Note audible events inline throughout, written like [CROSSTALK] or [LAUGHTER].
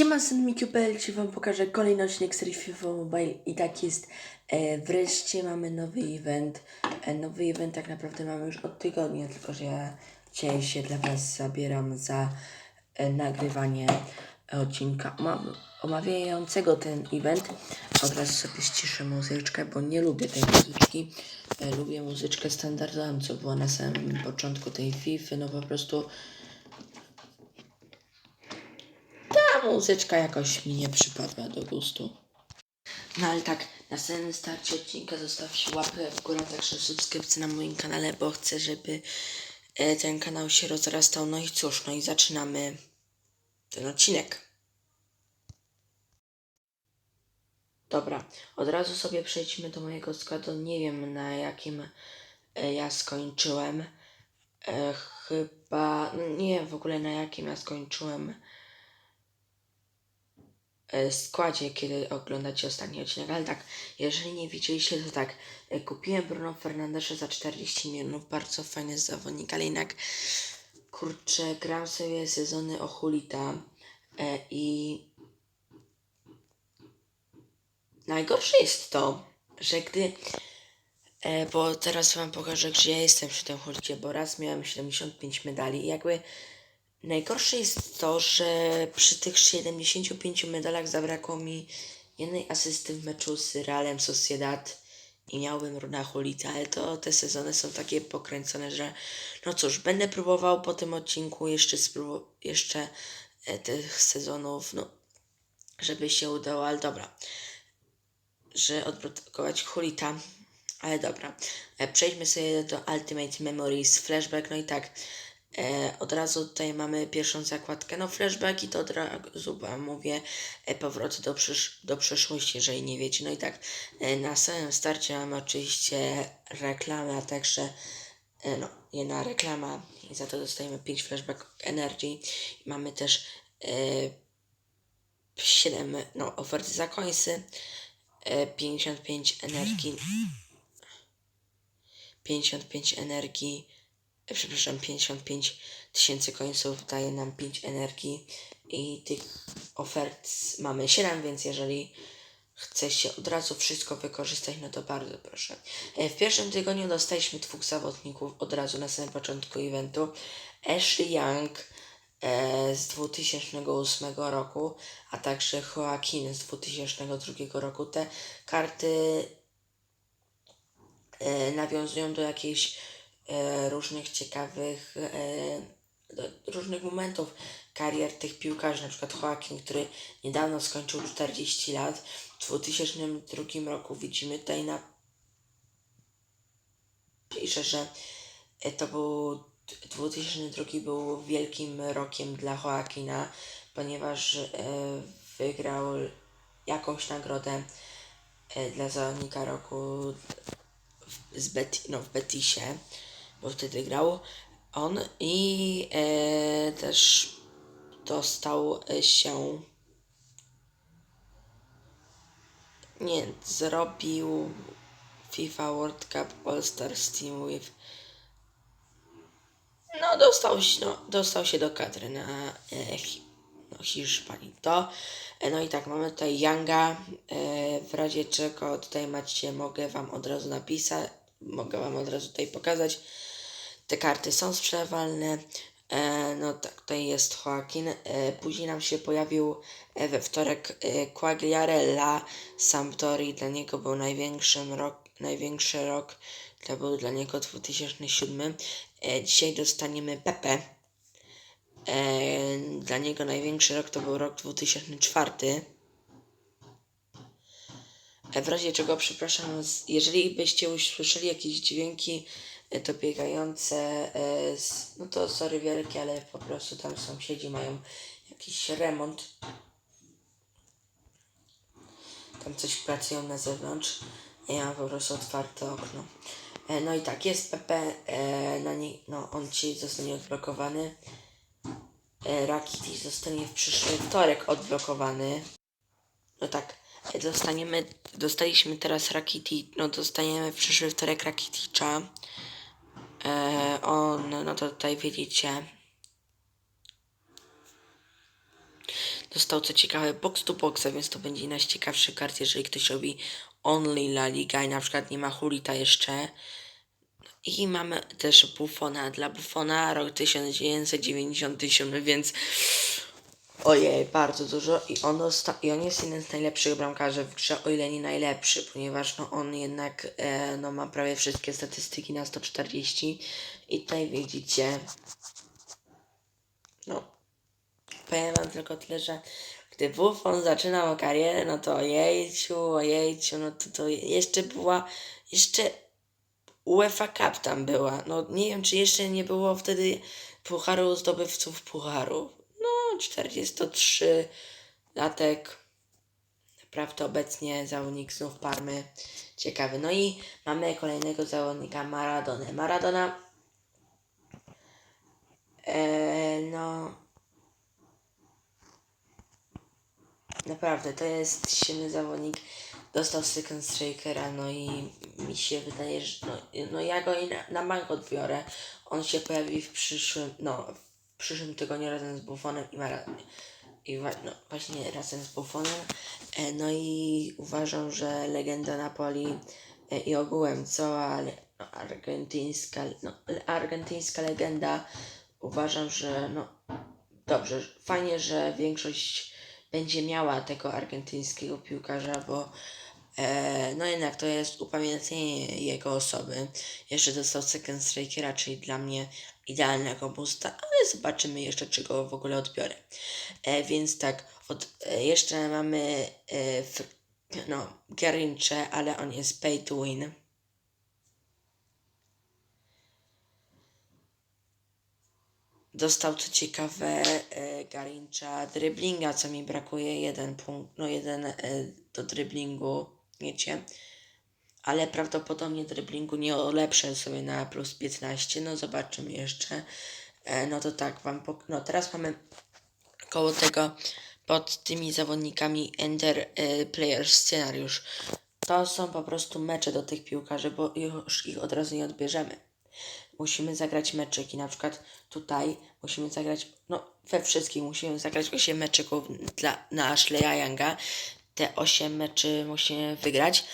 Siema, syn Mikiupel, dzisiaj wam pokażę kolejny odcinek serii FIFA Mobile i tak jest. E, wreszcie mamy nowy event. E, nowy event tak naprawdę mamy już od tygodnia, tylko że ja dzisiaj się dla was zabieram za e, nagrywanie odcinka oma- omawiającego ten event. Od razu sobie ściszę muzyczkę, bo nie lubię tej muzyczki. E, lubię muzyczkę standardową, co było na samym początku tej FIFA. No po prostu ta muzyczka jakoś mi nie przypadła do gustu. No ale tak, na samym starcie odcinka zostawcie łapę w górę, także subskrypcję na moim kanale, bo chcę, żeby e, ten kanał się rozrastał. No i cóż, no i zaczynamy ten odcinek. Dobra, od razu sobie przejdźmy do mojego składu. Nie wiem na jakim e, ja skończyłem. E, chyba, nie wiem w ogóle na jakim ja skończyłem składzie, kiedy oglądacie ostatni odcinek, ale tak, jeżeli nie widzieliście, to tak, e, kupiłem Bruno Fernandesza za 40 milionów, bardzo fajny zawodnik, ale jednak, kurczę, gram sobie sezony o Hulita e, i najgorsze jest to, że gdy, e, bo teraz wam pokażę, gdzie ja jestem przy tym Hulicie, bo raz miałem 75 medali i jakby Najgorsze jest to, że przy tych 75 medalach zabrakło mi jednej asysty w meczu z Realem Sociedad i miałbym Runa Hulita, ale to te sezony są takie pokręcone, że no cóż, będę próbował po tym odcinku jeszcze sprób- jeszcze e, tych sezonów, no żeby się udało, ale dobra, że odblokować Hulita, ale dobra. E, Przejdźmy sobie do Ultimate Memories Flashback, no i tak, E, od razu tutaj mamy pierwszą zakładkę, no flashback i to od razu wam mówię e, powrót do, przysz- do przeszłości, jeżeli nie wiecie. No i tak, e, na samym starcie mamy oczywiście reklamę, a także e, no, jedna reklama. I za to dostajemy 5 flashback energy. Mamy też e, 7 no, oferty za końsy, e, 55 energii, [LAUGHS] 55 energii, przepraszam, 55 tysięcy końców daje nam 5 energii i tych ofert mamy 7, więc jeżeli chcecie od razu wszystko wykorzystać, no to bardzo proszę. E, W pierwszym tygodniu dostaliśmy dwóch zawodników od razu na samym początku eventu. Ashley Young e, z 2008 roku, a także Joaquin z 2002 roku. Te karty e, nawiązują do jakichś e, różnych ciekawych, e, różnych momentów karier tych piłkarzy, na przykład Joaquin, który niedawno skończył 40 lat. W 2002 roku widzimy tutaj na pisze, że e, to był 2002 był wielkim rokiem dla Joaquina, ponieważ e, wygrał jakąś nagrodę e, dla zawodnika roku z Bet- no, w Betisie, bo wtedy grał on i e, też dostał się nie, zrobił FIFA World Cup All Stars Team with no dostał się, no, dostał się do kadry na e, no, Hiszpanii. To, e, no i tak, mamy tutaj Younga, e, w razie czego tutaj macie, mogę wam od razu napisać, mogę wam od razu tutaj pokazać. Te karty są sprzedawalne. E, no tak, tutaj jest Joaquin. E, później nam się pojawił e, we wtorek e, Quagliarella Sampdori. Dla niego był największym rok, największy rok. To był dla niego 2007. E, dzisiaj dostaniemy Pepe. E, dla niego największy rok to był rok 2004. E, W razie czego, przepraszam, jeżeli byście usłyszeli jakieś dźwięki e, dobiegające, e, z, no to sorry wielkie, ale po prostu tam sąsiedzi mają jakiś remont. Tam coś pracują na zewnątrz, a ja mam po prostu otwarte okno. E, No i tak, jest Pepe, e, na nie, no on dzisiaj zostanie odblokowany. Rakitic zostanie w przyszły wtorek odblokowany. No tak, dostaniemy, dostaliśmy teraz Rakiti, no dostaniemy w przyszły wtorek Rakiticza. E, on, no to tutaj widzicie, dostał co ciekawe box to boxa, więc to będzie najciekawszy kart, jeżeli ktoś robi only La Liga i na przykład nie ma Hulita jeszcze. I mamy też Buffona. Dla Buffona rok 1997, więc Ojej, bardzo dużo i on, i on jest jeden z najlepszych bramkarzy w grze, o ile nie najlepszy, ponieważ no, on jednak e, no, ma prawie wszystkie statystyki na 140 i tutaj widzicie, no, powiem wam tylko tyle, że gdy Buffon zaczynał karierę, no to ojejciu, ojejciu, no to, to jeszcze była, jeszcze UEFA Cup tam była, no nie wiem, czy jeszcze nie było wtedy Pucharu Zdobywców Pucharów, 43-latek. Naprawdę obecnie zawodnik znów Parmy. Ciekawy. No i mamy kolejnego zawodnika Maradona. Maradona. No. Naprawdę, to jest silny zawodnik. Dostał second strikera, no i mi się wydaje, że no, no ja go i na, na bank odbiorę. On się pojawi w przyszłym, no przyszłym tygodniu razem z Buffonem i Mara, i no, właśnie razem z Buffonem. E, no i uważam, że legenda Napoli e, i ogółem cała le- no, argentyńska, no, argentyńska legenda uważam, że no dobrze, fajnie, że większość będzie miała tego argentyńskiego piłkarza, bo no jednak to jest upamiętnienie jego osoby. Jeszcze dostał second strikera, czyli dla mnie idealnego boosta, ale zobaczymy jeszcze, czy go w ogóle odbiorę. E, więc tak, od, e, jeszcze mamy e, no, Garincze, ale on jest pay to win. Dostał co ciekawe e, dryblinga, co mi brakuje, jeden punkt, no jeden e, do dryblingu, wiecie. Ale prawdopodobnie dryblingu nie ulepszę sobie na plus 15, no zobaczymy jeszcze. E, no to tak, wam pok- no teraz mamy koło tego pod tymi zawodnikami Ender e, Players scenariusz. To są po prostu mecze do tych piłkarzy, bo już ich od razu nie odbierzemy musimy zagrać meczyki. Na przykład tutaj musimy zagrać, no we wszystkich musimy zagrać 8 meczyków dla, na Ashleya Younga. Te 8 meczy musimy wygrać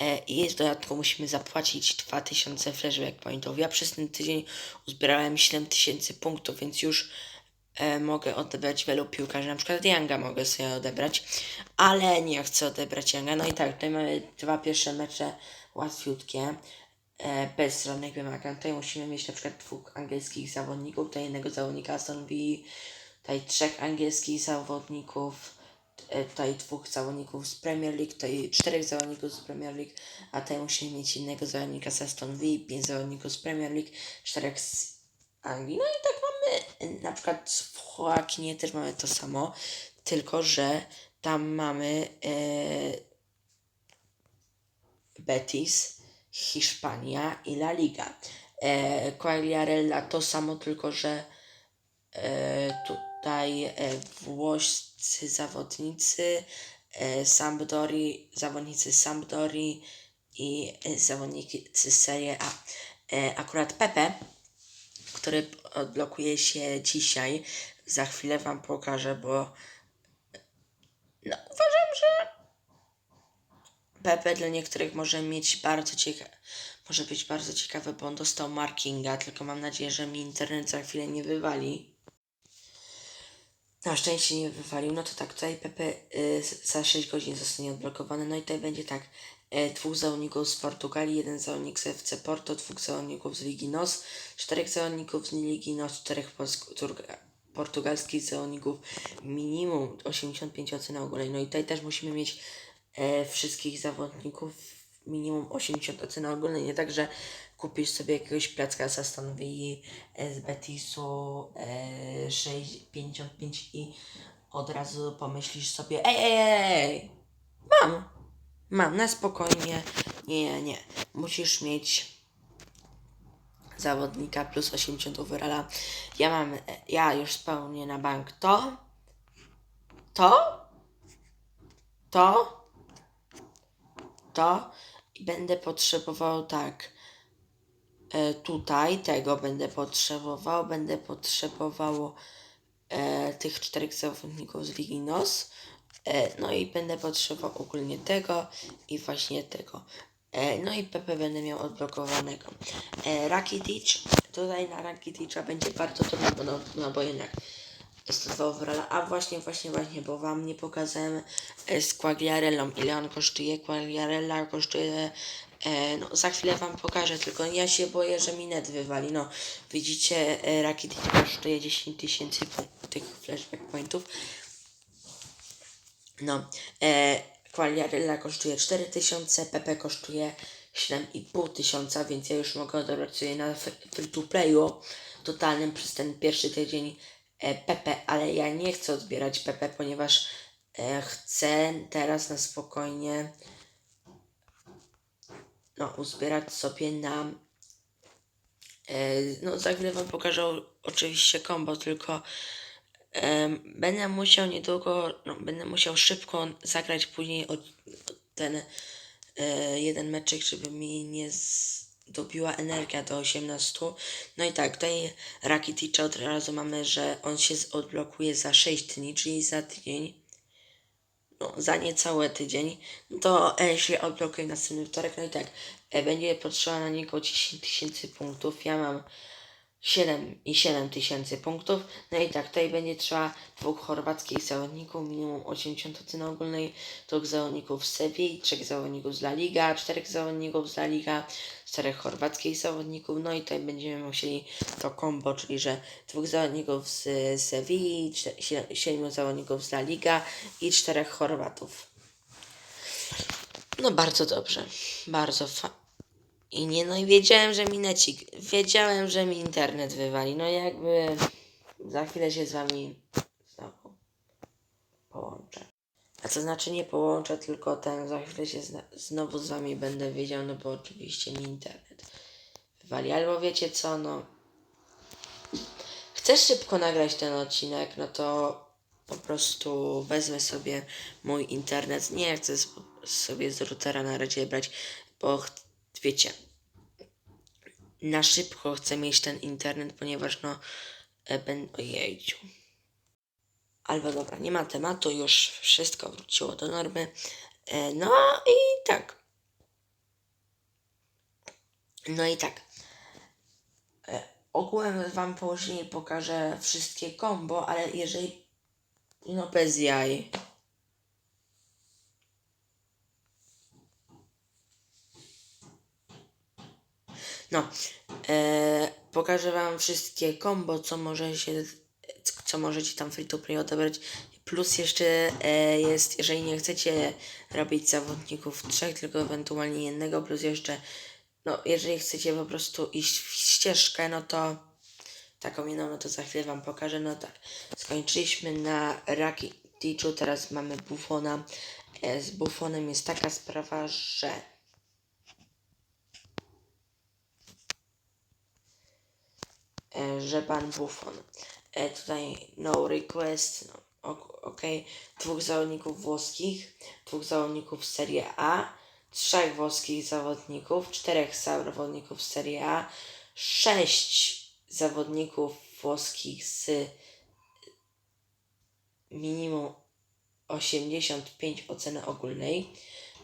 e, i w dodatku musimy zapłacić 2000 flashback pointów. Ja przez ten tydzień uzbierałem 7000 punktów, więc już e, mogę odebrać wielu piłkarzy. Na przykład Younga mogę sobie odebrać, ale nie chcę odebrać Younga. No i tak, tutaj mamy dwa pierwsze mecze łatwiutkie e, bez żadnych wymagań. Tutaj musimy mieć na przykład dwóch angielskich zawodników, tutaj jednego zawodnika Aston Villa, tutaj trzech angielskich zawodników, tutaj dwóch zawodników z Premier League, tutaj czterech zawodników z Premier League, a tutaj musimy mieć innego zawodnika z Aston Villa, pięć zawodników z Premier League, czterech z Anglii. No i tak mamy, e, na przykład w Joaquinie też mamy to samo, tylko że tam mamy e, Betis, Hiszpania i La Liga. E, Quagliarella to samo, tylko że e, tutaj e, włoscy zawodnicy, e, Sampdori, zawodnicy Sampdori i e, zawodnicy Serie A. Akurat Pepe, który odblokuje się dzisiaj, za chwilę Wam pokażę, bo no, uważam, że Pepe dla niektórych może mieć bardzo ciekawe, może być bardzo ciekawe, bo on dostał markinga, tylko mam nadzieję, że mi internet za chwilę nie wywali. Na szczęście nie wywalił, no to tak, tutaj Pepe y, za 6 godzin zostanie odblokowany, no i tutaj będzie tak, y, dwóch zawodników z Portugalii, jeden zawodnik z FC Porto, dwóch zawodników z Ligi NOS, czterech zawodników z Ligi NOS, czterech portugalskich zawodników, minimum 85 ocen ogólnej, no i tutaj też musimy mieć e, wszystkich zawodników minimum 80 ocen ogólnej, nie tak, że kupisz sobie jakiegoś placka z Aston Villa, e, z Betisu e, 6,55 i od razu pomyślisz sobie ej, ej, ej, ej, mam, mam, na spokojnie, nie, nie, musisz mieć zawodnika plus 80 overalla. Ja mam, ja już spełnię na bank to, to, to, to i będę potrzebował tak. E, tutaj tego będę potrzebował, będę potrzebował e, tych czterech zawodników z Ligi NOS. E, no i będę potrzebował ogólnie tego i właśnie tego. E, no i Pepe będę miał odblokowanego. E, Rakitic, tutaj na Rakiticza będzie bardzo trudno, bo no, no bo jednak dwa overalla. A właśnie, właśnie, właśnie, bo wam nie pokazałem e, z Quagliarellą, ile on kosztuje. Quagliarella kosztuje, e, no za chwilę wam pokażę, tylko ja się boję, że mi net wywali. No, widzicie, e, Rakitic kosztuje 10 tysięcy tych flashback pointów. No, e, kosztuje 4000, Pepe kosztuje 7,5 tysiąca, więc ja już mogę odebrać sobie na free to playu totalnym przez ten pierwszy tydzień e, Pepe, ale ja nie chcę odbierać Pepe, ponieważ e, chcę teraz na spokojnie no, uzbierać sobie na e, no za chwilę wam pokażę oczywiście combo, tylko Em, będę musiał niedługo, no, będę musiał szybko zagrać później od, ten e, jeden meczek, żeby mi nie zdobiła energia do 18. No i tak, tutaj Rakiticza od razu mamy, że on się odblokuje za 6 dni, czyli za tydzień. No, za niecały tydzień. To e, się odblokuje następny wtorek. No i tak, e, będzie potrzeba na niego 10 tysięcy punktów. Ja mam 7 i 7 tysięcy punktów. No i tak, tutaj będzie trzeba dwóch chorwackich zawodników, minimum 80 oceny ogólnej, dwóch zawodników z Sewilli, trzech zawodników z La Liga, czterech zawodników z La Liga, czterech chorwackich zawodników, no i tutaj będziemy musieli to combo, czyli że dwóch zawodników z Sewilli, siedmiu zawodników z La Liga i czterech Chorwatów. No bardzo dobrze, bardzo fa- i nie, no i wiedziałem, że mi necik, wiedziałem, że mi internet wywali. No jakby za chwilę się z wami znowu połączę. A to znaczy nie połączę, tylko ten za chwilę się znowu z wami będę wiedział, no bo oczywiście mi internet wywali. Albo wiecie co, no chcę szybko nagrać ten odcinek, no to po prostu wezmę sobie mój internet. Nie chcę sobie z routera na razie brać, bo wiecie, na szybko chcę mieć ten internet, ponieważ no e, będę ojejciu. Albo dobra, nie ma tematu, już wszystko wróciło do normy. E, no i tak. No i tak. E, ogółem wam później pokażę wszystkie combo, ale jeżeli no bez jaj. No, e, pokażę wam wszystkie combo, co może się, co możecie tam free to play odebrać. Plus jeszcze e, jest, jeżeli nie chcecie robić zawodników trzech, tylko ewentualnie jednego, plus jeszcze, no, jeżeli chcecie po prostu iść w ścieżkę, no to taką jedną, no to za chwilę wam pokażę. No tak, skończyliśmy na Rakitichu, teraz mamy Buffona. E, z Buffonem jest taka sprawa, że że pan Buffon. E, tutaj no request, no, ok. Dwóch zawodników włoskich, dwóch zawodników z Serie A, trzech włoskich zawodników, czterech zawodników z Serie A, sześć zawodników włoskich z minimum 85 oceny ogólnej.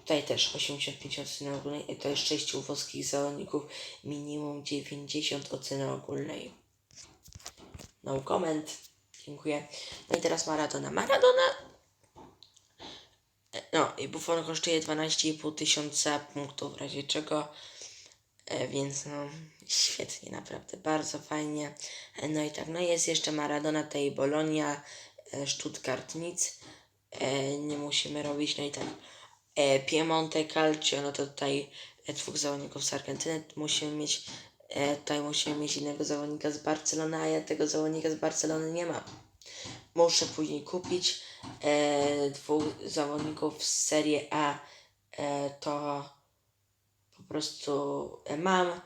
Tutaj też 85 oceny ogólnej. To jest 6 włoskich zawodników, minimum 90 oceny ogólnej. No comment. Dziękuję. No i teraz Maradona. Maradona. e, No i Buffon kosztuje 12,5 tysiąca punktów, w razie czego. E, więc no, świetnie, naprawdę, bardzo fajnie. E, no i tak, no jest jeszcze Maradona, tej Bolonia, e, Stuttgart nic. Nie musimy robić, no i tak. E, Piemonte Calcio, no to tutaj e, dwóch zawodników z Argentyny. Musimy mieć, e, tutaj musimy mieć innego zawodnika z Barcelony, a ja tego zawodnika z Barcelony nie mam. Muszę później kupić e, dwóch zawodników z Serie A. E, to po prostu e, mam.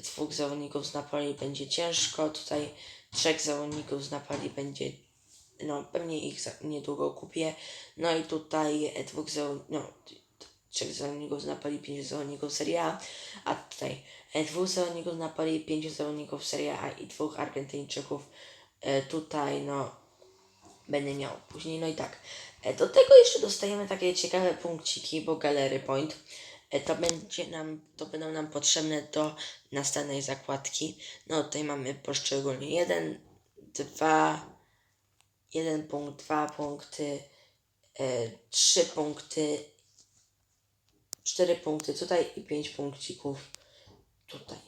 Dwóch zawodników z Napoli będzie ciężko. Tutaj trzech zawodników z Napoli będzie. No, pewnie ich za, niedługo kupię. No i tutaj e, dwóch zawodników. No, trzech zawodników z Napoli, pięciu zawodników Serie A. A tutaj e, dwóch zawodników z Napoli, pięciu zawodników Serie A i dwóch Argentyńczyków. E, tutaj, no, będę miał później. No i tak. E, do tego jeszcze dostajemy takie ciekawe punkciki, bo Gallery Point. E, to będzie nam, to będą nam potrzebne do następnej zakładki. No tutaj mamy poszczególnie jeden, dwa, jeden punkt, dwa punkty, e, trzy punkty, cztery punkty tutaj i pięć punkcików tutaj.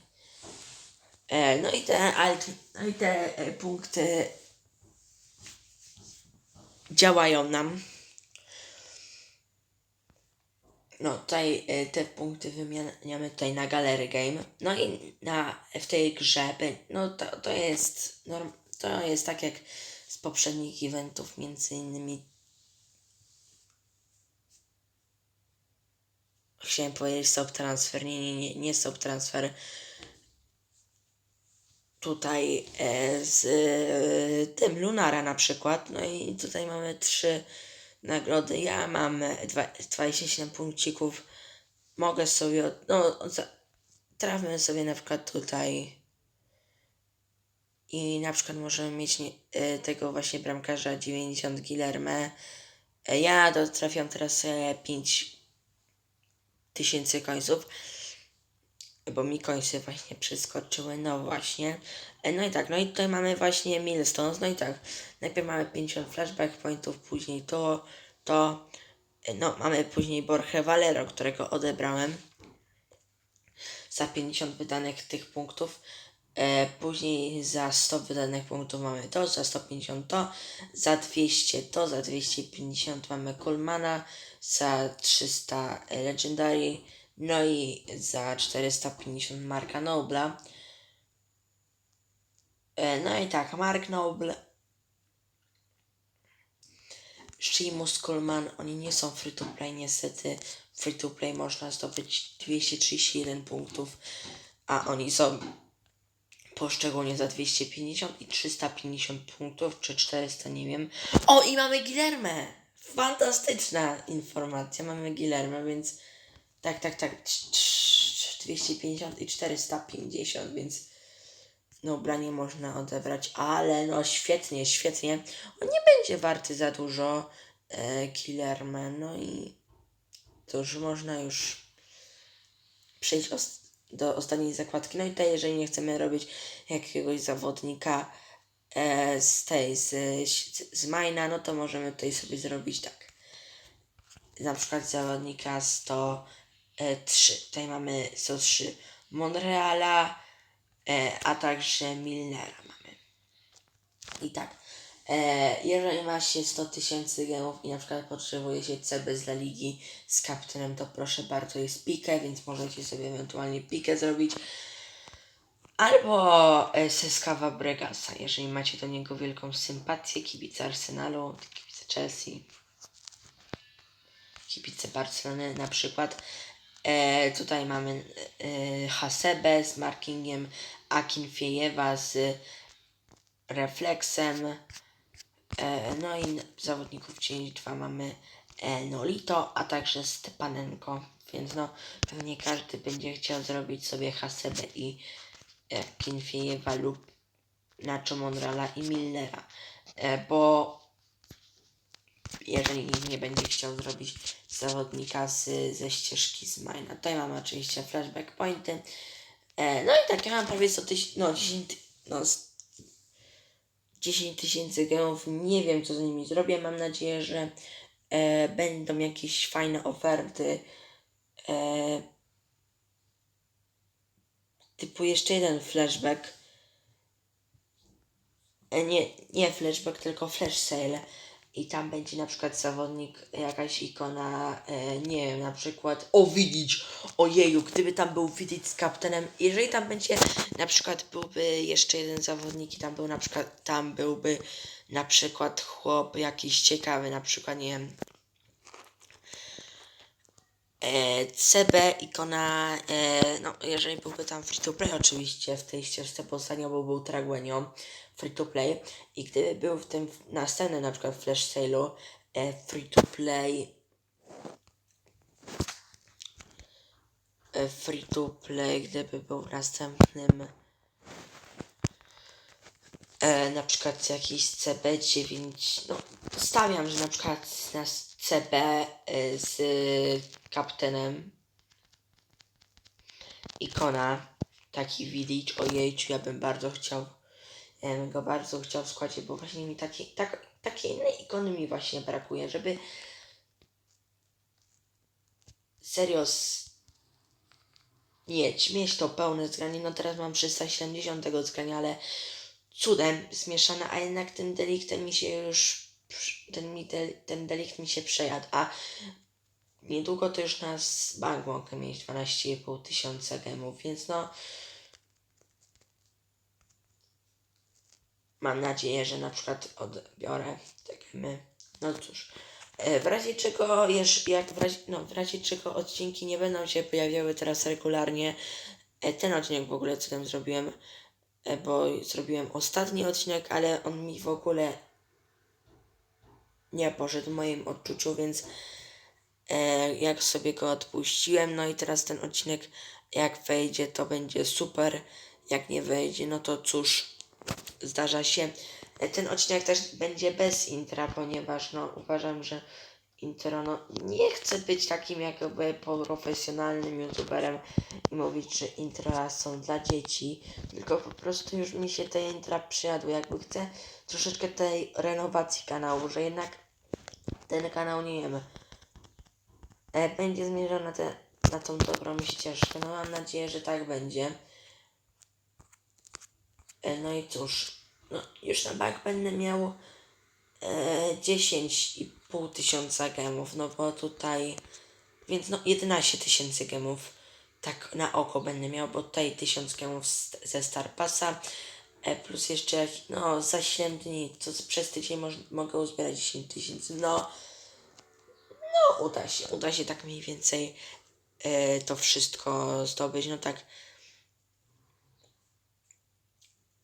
E, no i te, no i te e, punkty działają nam. No tutaj e, te punkty wymieniamy tutaj na Gallery Game. No i na, w tej grze, no to, to jest norm, to jest tak jak poprzednich eventów, między innymi chciałem powiedzieć stop transfer, nie, nie, nie, nie stop transfer. Tutaj e, z e, tym Lunara na przykład. No i tutaj mamy trzy nagrody. Ja mam dwa- 27 punkcików. Mogę sobie, od- no trafmy sobie na przykład tutaj i na przykład możemy mieć nie, e, tego właśnie bramkarza 90 Gilerme. E, ja trafiam teraz e, 5 tysięcy końców, bo mi końce właśnie przeskoczyły, no właśnie. E, No i tak, no i tutaj mamy właśnie milestones, no i tak, najpierw mamy 50 flashback pointów, później to, to, e, no mamy później Borge Valero, którego odebrałem za 50 wydanych tych punktów. E, później za 100 wydanych punktów mamy to, za 150 to, za 200 to, za 250 mamy Coolmana, za 300 Legendary, no i za 450 Marka Nobla. E, no i tak, Mark Noble, Sheamus Coleman, oni nie są free to play niestety. Free to play można zdobyć 231 punktów, a oni są poszczególnie za 250 i 350 punktów, czy 400, nie wiem. O, i mamy Gilermę! Fantastyczna informacja, mamy Gilermę, więc tak, tak, tak, trz- trz- 250 i 450, więc no nie można odebrać, ale no świetnie, świetnie. On nie będzie warty za dużo, e, no i to już można już przejść do ostatniej zakładki. No i tutaj, jeżeli nie chcemy robić jakiegoś zawodnika e, z tej, z, z Majna, no to możemy tutaj sobie zrobić tak. Na przykład zawodnika 103. Tutaj mamy 103 Monreala, e, a także Milnera mamy. I tak, e, jeżeli ma się 100 tysięcy gemów i na przykład potrzebuje się CB z La Ligi z kapitanem, to proszę bardzo, jest pikę, więc możecie sobie ewentualnie pikę zrobić. Albo e, Seskawa Bregasa, jeżeli macie do niego wielką sympatię, kibice Arsenalu, kibice Chelsea, kibice Barcelony na przykład. E, tutaj mamy e, Hasebe z markingiem, Akinfiejewa z refleksem. E, no i zawodników dzień 2 mamy e, Nolito, a także Stepanenko. Więc no pewnie każdy będzie chciał zrobić sobie Hasebe i e, Kinfiejewa lub Nacho Monreala i Millera. Bo jeżeli nie będzie chciał zrobić zawodnika z, ze ścieżki z Mina. Tutaj mamy oczywiście flashback pointy. No i tak, ja mam prawie 100 tysięcy, no 10, ty- no 10 tysięcy gemów. Nie wiem, co z nimi zrobię. Mam nadzieję, że e, będą jakieś fajne oferty. E, typu jeszcze jeden flashback. E, nie, nie flashback, tylko flash sale. I tam będzie na przykład zawodnik, jakaś ikona, e, nie wiem, na przykład, o widzieć, ojeju, gdyby tam był widzieć z kapitanem, jeżeli tam będzie, na przykład byłby jeszcze jeden zawodnik i tam był na przykład, tam byłby na przykład chłop jakiś ciekawy, na przykład, nie wiem, e, CB, ikona, e, no jeżeli byłby tam free to play oczywiście w tej ścieżce bo był Traguenio free to play i gdyby był w tym następnym na przykład flash sale'u e, free to play e, free to play, gdyby był w następnym e, na przykład jakiś CB9, no stawiam, że na przykład na CB e, z kaptenem ikona, taki village, ojejciu, ja bym bardzo chciał, go bardzo chciał w składzie, bo właśnie mi takiej, tak, takiej innej ikony mi właśnie brakuje, żeby serio mieć, mieć to pełne zgranie, no teraz mam 370 tego zgrania, ale cudem zmieszane, a jednak tym deliktem mi się już, ten, mi del, ten delikt mi się przejadł, a niedługo to już nas bank mogę mieć 12,5 tysiąca gemów, więc no mam nadzieję, że na przykład odbiorę te gemy. No cóż, e, w razie czego, jeż, jak w razie, no, w razie czego odcinki nie będą się pojawiały teraz regularnie, e, ten odcinek w ogóle co tam zrobiłem, e, bo zrobiłem ostatni odcinek, ale on mi w ogóle nie poszedł w moim odczuciu, więc jak sobie go odpuściłem, no i teraz ten odcinek jak wejdzie to będzie super, jak nie wejdzie no to cóż, zdarza się. E, Ten odcinek też będzie bez intra, ponieważ no uważam, że intro no nie chcę być takim jakby profesjonalnym youtuberem i mówić, że intra są dla dzieci, tylko po prostu już mi się te intra przyjadły, jakby chcę troszeczkę tej renowacji kanału, że jednak ten kanał nie wiem, e, będzie zmierzał na, te, na tą dobrą ścieżkę. No mam nadzieję, że tak będzie. E, no i cóż, no, już na bank będę miał e, 10,5 tysiąca gemów, no bo tutaj, więc no 11 tysięcy gemów, tak na oko będę miał, bo tutaj 1000 gemów z, ze Star Passa, e, plus jeszcze, no za 7 dni, przez tydzień moż, mogę uzbierać 10 tysięcy, no, no uda się, uda się tak mniej więcej e, to wszystko zdobyć, no tak,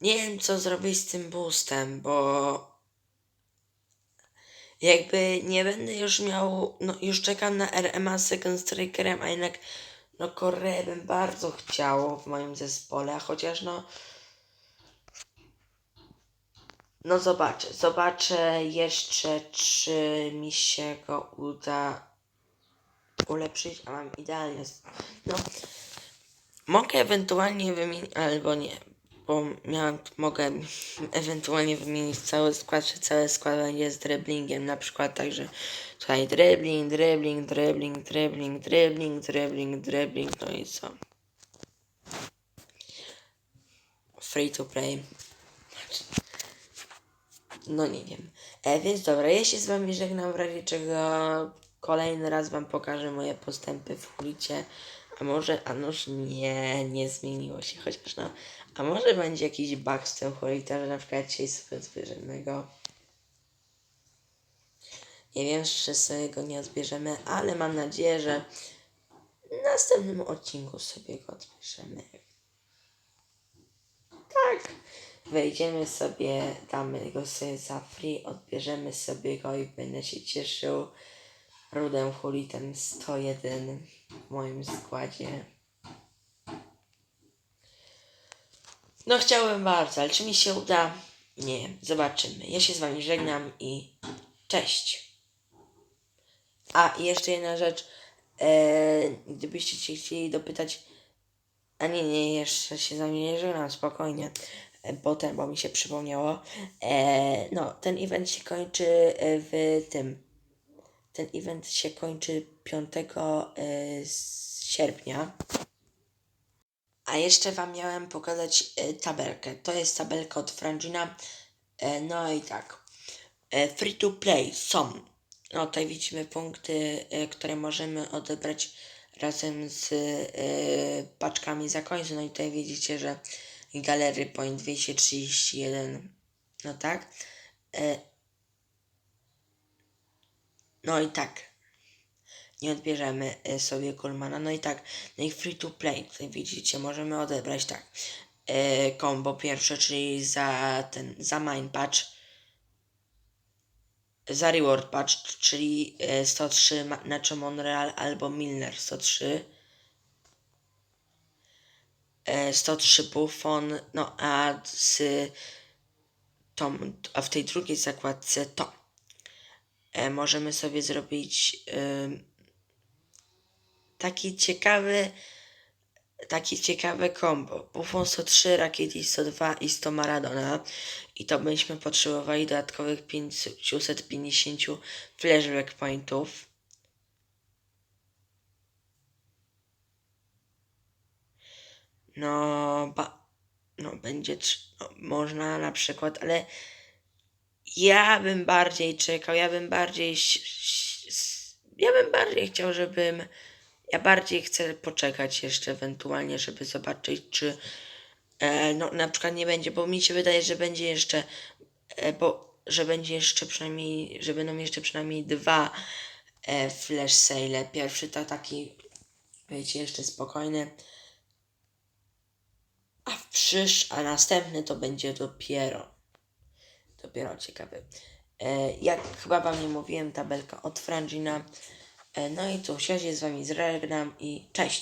nie wiem co zrobić z tym boostem, bo jakby nie będę już miał, no już czekam na RMA Second Strikerem, a jednak no Koreę bym bardzo chciał w moim zespole, a chociaż no no zobaczę, zobaczę jeszcze czy mi się go uda ulepszyć, a mam idealnie, no mogę ewentualnie wymienić, albo nie, bo miałem, mogę ewentualnie wymienić cały skład, czy cały skład będzie z dribblingiem, na przykład także tutaj dribbling, dribbling, dribbling, dribbling, dribbling, dribbling, dribbling, no i co? Free to play. No nie wiem. E, więc dobra, ja się z wami żegnam w razie czego kolejny raz wam pokażę moje postępy w ulicie. A może, a noż nie, nie zmieniło się, chociaż no, a może będzie jakiś bug z tym Hulita, że na przykład dzisiaj sobie. Nie wiem, czy sobie go nie odbierzemy, ale mam nadzieję, że w następnym odcinku sobie go odbierzemy. Tak. Wejdziemy sobie, damy go sobie za free, odbierzemy sobie go i będę się cieszył Rudem Hulitem 101 w moim składzie. No chciałbym bardzo, ale czy mi się uda? Nie, zobaczymy. Ja się z wami żegnam i cześć. A i jeszcze jedna rzecz. E, gdybyście się chcieli dopytać, a nie, nie, jeszcze się z wami nie żegnam, spokojnie. E, Potem, bo mi się przypomniało. E, no, ten event się kończy e, w tym. Ten event się kończy 5 e, sierpnia. A jeszcze Wam miałem pokazać e, tabelkę. To jest tabelka od Frangina. E, no i tak. Free to play są. No tutaj widzimy punkty, które możemy odebrać razem z paczkami za końce. No i tutaj widzicie, że Galery Point 231. No tak. E, no i tak. Nie odbierzemy e, sobie Kulmana. No i tak. No i free to play. Tutaj widzicie, możemy odebrać tak. E, combo pierwsze, czyli za ten, za main patch. Za reward patch, czyli e, 103 Ma- Nacho Monreal albo Milner 103. E, 103 Buffon, no a z tą, a w tej drugiej zakładce to. E, możemy sobie zrobić taki ciekawy, taki ciekawe combo. Buffon 103, Rakitic 102 i 100 Maradona. I to byśmy potrzebowali dodatkowych 550 flashback pointów. No, ba, no będzie, no, można na przykład, ale ja bym bardziej czekał, ja bym bardziej, ja bym bardziej chciał, żebym, ja bardziej chcę poczekać jeszcze ewentualnie, żeby zobaczyć, czy e, no na przykład nie będzie, bo mi się wydaje, że będzie jeszcze, e, bo, że będzie jeszcze przynajmniej, że będą jeszcze przynajmniej dwa e, flash sale. Pierwszy to taki, wiecie, jeszcze spokojny, a w przysz, a następny to będzie dopiero, dopiero ciekawy. E, jak chyba wam nie mówiłem, tabelka od Frangina. E, no i cóż, ja się z wami zregnam i cześć.